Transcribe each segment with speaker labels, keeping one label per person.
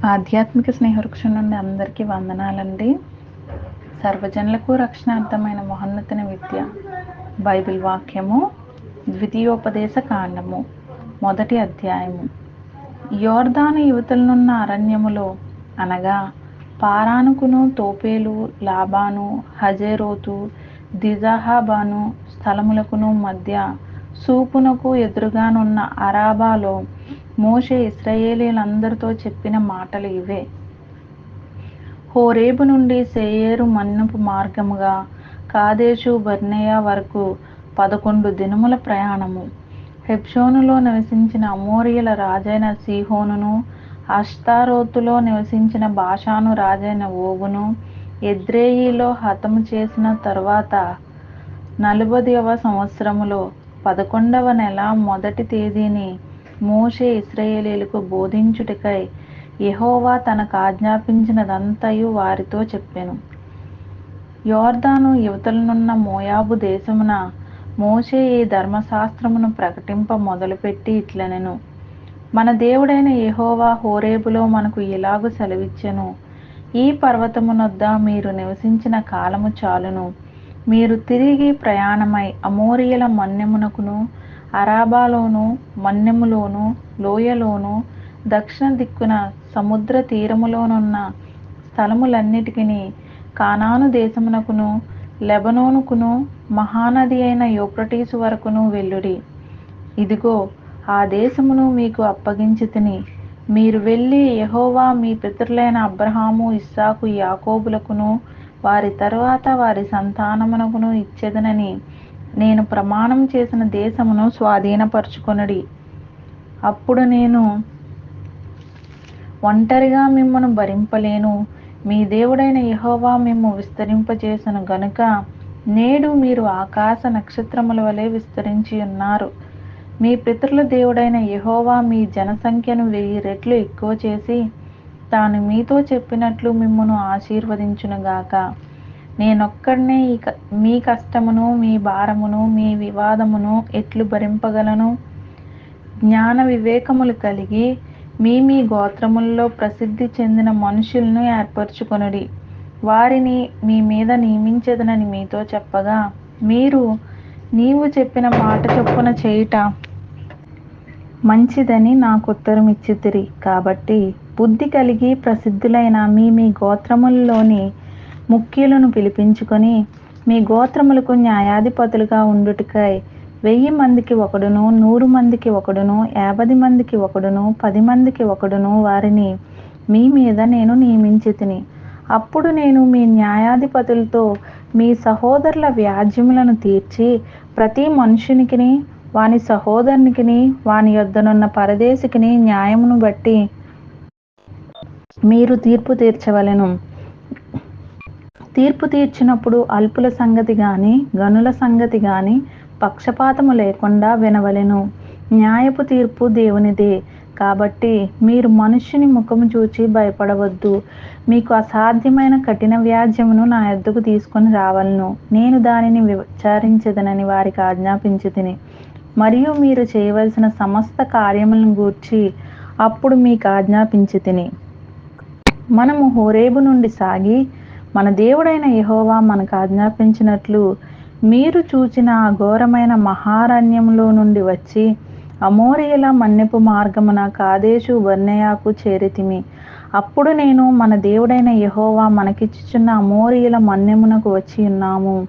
Speaker 1: ఆధ్యాత్మిక స్నేహవృక్షం నుండి అందరికీ వందనాలండి. సర్వజనులకు రక్షణార్థమైన మహోన్నతన విద్య బైబిల్ వాక్యము ద్వితీయోపదేశ కాండము మొదటి అధ్యాయము. యోర్దాన యువతలనున్న అరణ్యములో అనగా పారానుకును తోపేలు లాబాను హజేరోతు దిజాహాబాను స్థలములకును మధ్య సూపునకు ఎదురుగానున్న అరాబాలో మోషే ఇస్రాయేలీలందరితో చెప్పిన మాటలు ఇవే. హోరేబు నుండి సేయేరు మన్నపు మార్గముగా కాదేశు బర్నేయ వరకు పదకొండు దినముల ప్రయాణము. హెప్షోనులో నివసించిన అమోరియల రాజైన సీహోనును అష్తారోతులో నివసించిన భాషాను రాజైన ఓగును ఎద్రేయిలో హతము చేసిన తర్వాత నలభదవ సంవత్సరములో పదకొండవ నెల మొదటి తేదీని మోషే ఇస్రాయేలీలకు బోధించుటకై యహోవా తనకు ఆజ్ఞాపించినదంతయు వారితో చెప్పెను. యోర్దాను యువతలనున్న మోయాబు దేశమున మోషే ఈ ధర్మశాస్త్రమును ప్రకటింప మొదలుపెట్టి ఇట్లనెను. మన దేవుడైన యహోవా హోరేబులో మనకు ఇలాగు సెలవిచ్చెను. ఈ పర్వతమునొద్ద మీరు నివసించిన కాలము చాలును. మీరు తిరిగి ప్రయాణమై అమోరియల మన్యమునకును అరాబాలోను మన్నెములోను లోయలోను దక్షిణ దిక్కున సముద్ర తీరములోనున్న స్థలములన్నిటికీ కానాను దేశమునకును లెబనోనుకును మహానది అయిన యూప్రటీసు వరకును వెళ్ళుడి. ఇదిగో ఆ దేశమును మీకు అప్పగించి తిని మీరు వెళ్ళి యహోవా మీ పితరులైన అబ్రహాము ఇస్సాకు యాకోబులకును వారి తరువాత వారి సంతానమునకును ఇచ్చేదనని నేను ప్రమాణం చేసిన దేశమును స్వాధీనపరచుకొనుడి. అప్పుడు నేను ఒంటరిగా మిమ్మను భరింపలేను. మీ దేవుడైన యహోవా మేము విస్తరింపజేసను గనుక నేడు మీరు ఆకాశ నక్షత్రముల వలె విస్తరించి ఉన్నారు. మీ పితరుల దేవుడైన యహోవా మీ జనసంఖ్యను వెయ్యి రెట్లు ఎక్కువ చేసి తాను మీతో చెప్పినట్లు మిమ్మను ఆశీర్వదించునుగాక. నేనొక్కడనే ఈ క- మీ కష్టమును మీ భారమును మీ వివాదమును ఎట్లు భరింపగలను? జ్ఞాన వివేకములు కలిగి మీ మీ గోత్రముల్లో ప్రసిద్ధి చెందిన మనుషులను ఏర్పరచుకొనుడి. వారిని మీ మీద నియమించదనని మీతో చెప్పగా మీరు నీవు చెప్పిన మాట చొప్పున చేయుట మంచిదని నాకు ఉత్తరం ఇచ్చితిరి. కాబట్టి బుద్ధి కలిగి ప్రసిద్ధులైన మీ మీ గోత్రముల్లోని ముఖ్యులను పిలిపించుకొని మీ గోత్రములకు న్యాయాధిపతులుగా ఉండుటకై వెయ్యి మందికి ఒకడును నూరు మందికి ఒకడును యాభై మందికి ఒకడును పది మందికి ఒకడును వారిని మీ మీద నేను నియమించి తిని అప్పుడు నేను మీ న్యాయాధిపతులతో మీ సహోదరుల వ్యాజ్యములను తీర్చి ప్రతి మనుషునికిని వాని సహోదరునికిని వాని యొద్దనున్న పరదేశికిని న్యాయమును బట్టి మీరు తీర్పు తీర్చవలెను. తీర్పు తీర్చినప్పుడు అల్పుల సంగతి గాని గనుల సంగతి గాని పక్షపాతము లేకుండా వినవలెను. న్యాయపు తీర్పు దేవునిదే. కాబట్టి మీరు మనుష్యుని ముఖము చూచి భయపడవద్దు. మీకు అసాధ్యమైన కఠిన వ్యాజ్యమును నా ఎద్దుకు తీసుకొని రావలను. నేను దానిని విచారించదనని వారికి ఆజ్ఞాపించి తిని మరియు మీరు చేయవలసిన సమస్త కార్యములను గూర్చి అప్పుడు మీకు ఆజ్ఞాపించి తిని మనము హోరేబు నుండి సాగి మన దేవుడైన యహోవా మనకు ఆజ్ఞాపించినట్లు మీరు చూచిన ఆ ఘోరమైన మహారణ్యంలో నుండి వచ్చి అమోరియల మన్నెపు మార్గమున కాదేశు వర్ణయాకు చేరితిమి. అప్పుడు నేను మన దేవుడైన యహోవా మనకిచ్చుచున్న అమోరియల మన్నెమునకు వచ్చి ఉన్నాము.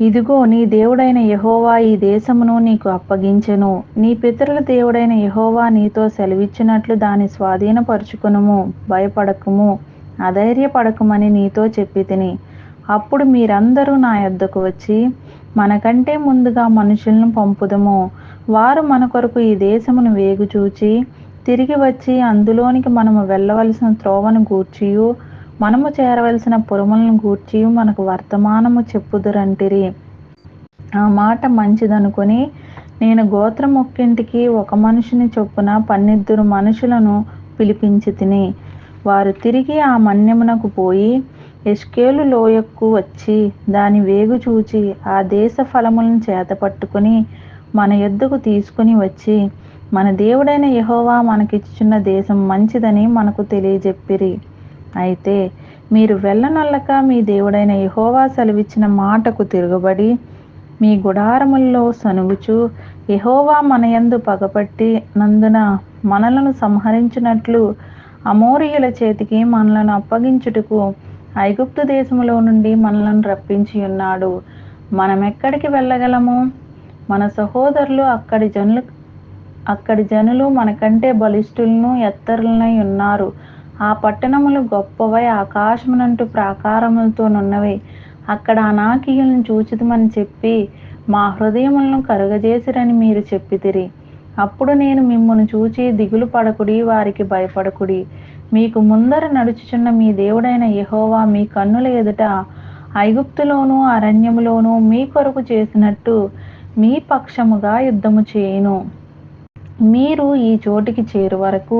Speaker 1: ఇదిగో నీ దేవుడైన యహోవా ఈ దేశమును నీకు అప్పగించెను. నీ పితరుల దేవుడైన యహోవా నీతో సెలవిచ్చినట్లు దాని స్వాధీనపరుచుకునుము. భయపడకుము. అధైర్యపడకమని నీతో చెప్పి తిని అప్పుడు మీరందరూ నా యొద్దకు వచ్చి మనకంటే ముందుగా మనుషులను పంపుదము. వారు మన కొరకు ఈ దేశమును వేగు చూచి తిరిగి వచ్చి అందులోనికి మనము వెళ్ళవలసిన త్రోవను గూర్చియు మనము చేరవలసిన పురములను గూర్చి మనకు వర్తమానము చెప్పుదురంటిరి. ఆ మాట మంచిదనుకొని నేను గోత్రం ఒక్కింటికి ఒక మనిషిని చొప్పున పన్నిద్దరు మనుషులను పిలిపించి తిని వారు తిరిగి ఆ మన్యమునకు పోయి ఎష్కేలు లోయకు వచ్చి దాని వేగు చూచి ఆ దేశ ఫలములను చేతపట్టుకుని మన యొద్దకు తీసుకుని వచ్చి మన దేవుడైన యహోవా మనకిచ్చుచున్న దేశం మంచిదని మనకు తెలియజెప్పిరి. అయితే మీరు వెళ్ళనొల్లక మీ దేవుడైన యహోవా సెలవిచ్చిన మాటకు తిరగబడి మీ గుడారముల్లో సనుగుచు యహోవా మనయందు పగపట్టి నందున మనలను సంహరించినట్లు అమోరియుల చేతికి మనలను అప్పగించుటకు ఐగుప్తు దేశములో నుండి మనలను రప్పించి ఉన్నాడు. మనం ఎక్కడికి వెళ్ళగలము? మన సహోదరులు అక్కడి జనులు అక్కడి జనులు మనకంటే బలిష్ఠులను ఎత్తరులనై ఉన్నారు. ఆ పట్టణములు గొప్పవై ఆకాశమునంటూ ప్రాకారములతోనున్నవి అక్కడ అనాకీయులను చూచితమని చెప్పి మా హృదయములను కరుగజేసిరని మీరు చెప్పితిరి. అప్పుడు నేను మిమ్మల్ని చూచి దిగులు పడకుడి వారికి భయపడకుడి. మీకు ముందర నడుచుచున్న మీ దేవుడైన యహోవా మీ కన్నుల ఎదుట ఐగుప్తులోను అరణ్యములోను మీ కొరకు చేసినట్టు మీ పక్షముగా యుద్ధము చేయను. మీరు ఈ చోటికి చేరు వరకు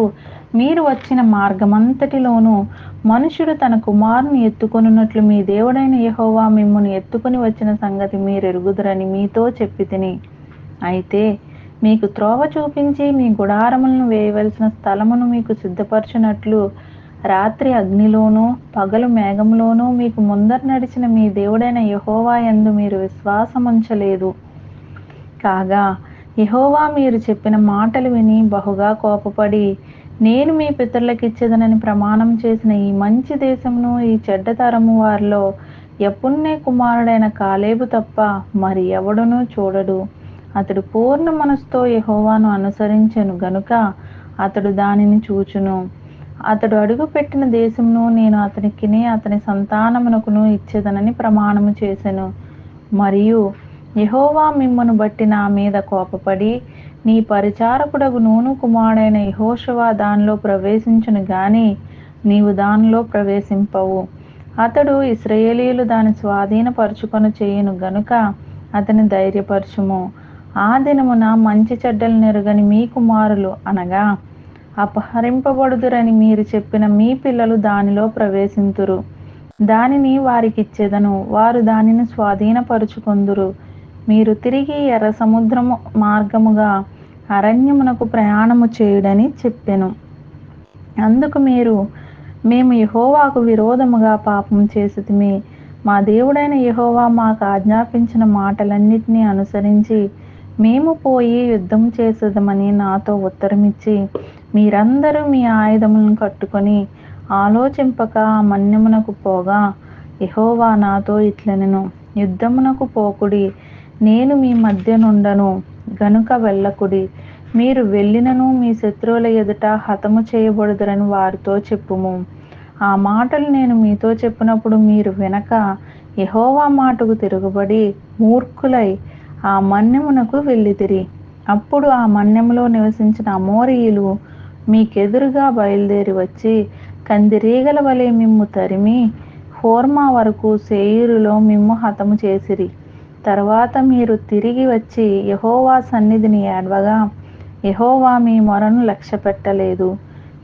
Speaker 1: మీరు వచ్చిన మార్గమంతటిలోనూ మనుషుడు తన కుమారుని ఎత్తుకొనున్నట్లు మీ దేవుడైన యహోవా మిమ్మల్ని ఎత్తుకొని వచ్చిన సంగతి మీరు మీతో చెప్పి తిని. అయితే మీకు త్రోవ చూపించి మీ గుడారములను వేయవలసిన స్థలమును మీకు సిద్ధపరచునట్లు రాత్రి అగ్నిలోనూ పగలు మేఘంలోనూ మీకు ముందర నడిచిన మీ దేవుడైన యహోవా ఎందు మీరు విశ్వాసముంచలేదు. కాగా యహోవా మీరు చెప్పిన మాటలు విని బహుగా కోపపడి నేను మీ పితరులకు ఇచ్చేదనని ప్రమాణం చేసిన ఈ మంచి దేశమును ఈ చెడ్డ తరము వారిలో ఎప్పున్నే కుమారుడైన కాలేబు తప్ప మరి ఎవడునూ చూడడు. అతడు పూర్ణ మనసుతో యహోవాను అనుసరించెను గనుక అతడు దానిని చూచును. అతడు అడుగుపెట్టిన దేశమును నేను అతనికిని అతని సంతానమునకును ఇచ్చేదనని ప్రమాణము చేసెను. మరియు యహోవా మిమ్మను బట్టి నా మీద కోపపడి నీ పరిచారకుడగు నూను కుమారుడైన యహోషవా దానిలో ప్రవేశించును గాని నీవు దానిలో ప్రవేశింపవు. అతడు ఇస్రయేలీలు దాని స్వాధీనపరుచుకొని చేయును గనుక అతని ధైర్యపరచుము. ఆ దినమున మంచి చెడ్డలు నెరుగని మీ కుమారులు అనగా అపహరింపబడుదురని మీరు చెప్పిన మీ పిల్లలు దానిలో ప్రవేశింతురు. దానిని వారికిచ్చేదను వారు దానిని స్వాధీనపరుచుకొందురు. మీరు తిరిగి ఎర్ర సముద్రము మార్గముగా అరణ్యమునకు ప్రయాణము చేయుడని చెప్పెను. అందుకు మీరు మేము యహోవాకు విరోధముగా పాపం చేసితిమి. మా దేవుడైన యహోవా మాకు ఆజ్ఞాపించిన మాటలన్నిటినీ అనుసరించి మేము పోయి యుద్ధం చేసేదమని నాతో ఉత్తరమిచ్చి మీరందరూ మీ ఆయుధములను కట్టుకొని ఆలోచింపక ఆ మన్యమునకు పోగా ఎహోవా నాతో ఇట్లనెను. యుద్ధమునకు పోకుడి నేను మీ మధ్య నుండను గనుక వెళ్ళకుడి. మీరు వెళ్ళినను మీ శత్రువుల ఎదుట హతము చేయబడుదురని వారితో చెప్పుము. ఆ మాటలు నేను మీతో చెప్పినప్పుడు మీరు వినక ఎహోవా మాటకు తిరుగుబడి మూర్ఖులై ఆ మన్యమునకు వెళ్ళితిరి. అప్పుడు ఆ మన్యములో నివసించిన అమోరియులు మీకెదురుగా బయలుదేరి వచ్చి కందిరీగల వలె మిమ్ము తరిమి హోర్మా వరకు సేయూరులో మిమ్ము హతము చేసిరి. తర్వాత మీరు తిరిగి వచ్చి యహోవా సన్నిధిని ఏడవగా యహోవా మీ మొరను లక్ష్య పెట్టలేదు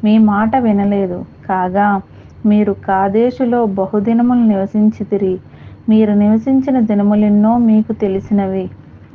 Speaker 1: మీ మాట వినలేదు. కాగా మీరు కాదేశులో బహుదినములు నివసించితిరి. మీరు నివసించిన దినములెన్నో మీకు తెలిసినవి.